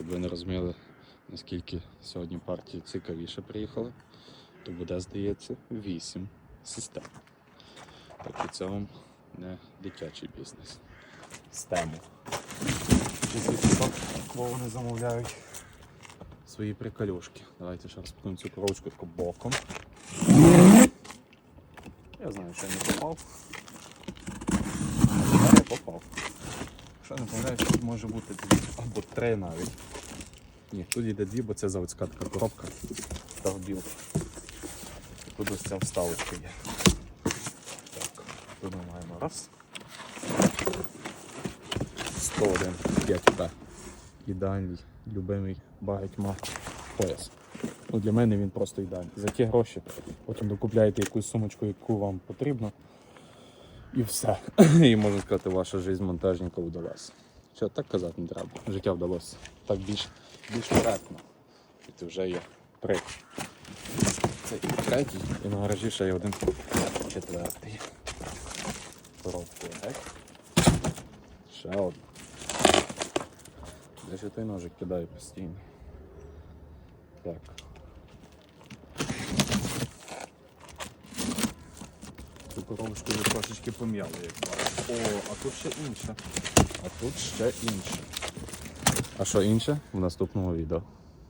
щоб ви не розуміли, наскільки сьогодні партії цікавіше приїхали, то буде, здається, 8 систем. Так і це вам не дитячий бізнес. Стему. Бо вони замовляють свої приколюшки. Давайте ще розпакуємо цю коробочку боком. Я знаю, що я не попав. Але я попав. Що я не помиляю, тут може бути дві або три навіть. Ні, тут йде дві, бо це заводська така коробка та вбіл. Тут ось ця вставочка є. Так, тут ми маємо раз. 101 5П. Ідеальний, любимий багатьма пояс. Ну, для мене він просто ідеальний. За ті гроші потім докупляєте якусь сумочку, яку вам потрібно. І все. І можна сказати, ваша життя монтажника вдалася. Що так казати не треба. Життя вдалося. Так більш, більш коректно. І це вже є три. Це і третій, і на гаражі ще є один четвертий. Коробку геть. Ще один. Де я той ножик кидаю постійно. Так. Коробочку вже трошечки пом'яли, як бачите. О, а тут ще інше. А тут ще інше. А що інше? В наступному відео.